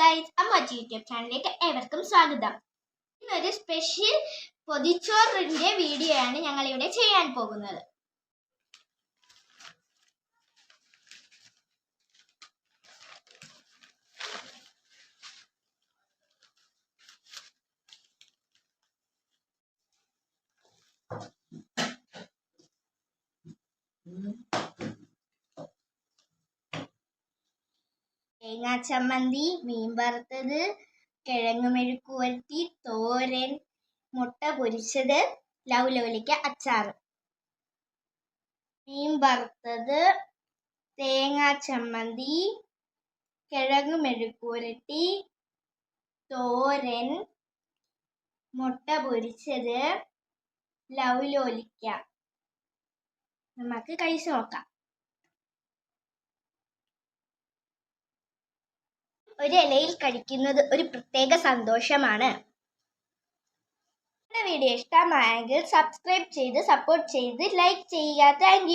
Guys അമ്മച്ചി YouTube ചാനലിലേക്ക് ഏവർക്കും സ്വാഗതം. ഇന്നൊരു സ്പെഷ്യൽ പൊതിച്ചോറിന്റെ വീഡിയോ ആണ് ഞങ്ങൾ ഇവിടെ ചെയ്യാൻ പോകുന്നത്. തേങ്ങാ ചമ്മന്തി മീൻ വറുത്തത് കിഴങ്ങ് മെഴുക്ക് വരട്ടി തോരൻ മുട്ട പൊരിച്ചത് ലൗലോലിക്ക അച്ചാർ മീൻ വറുത്തത് തേങ്ങാ ചമ്മന്തി കിഴങ്ങ് മെഴുക്ക് വരട്ടി തോരൻ മുട്ട പൊരിച്ചത് ലൗലോലിക്ക നമുക്ക് കഴിച്ചു നോക്കാം. ഒരു ഇലയിൽ കഴിക്കുന്നത് ഒരു പ്രത്യേക സന്തോഷമാണ്. വീഡിയോ ഇഷ്ടമായെങ്കിൽ സബ്സ്ക്രൈബ് ചെയ്ത് സപ്പോർട്ട് ചെയ്ത് ലൈക്ക് ചെയ്യുക. താങ്ക്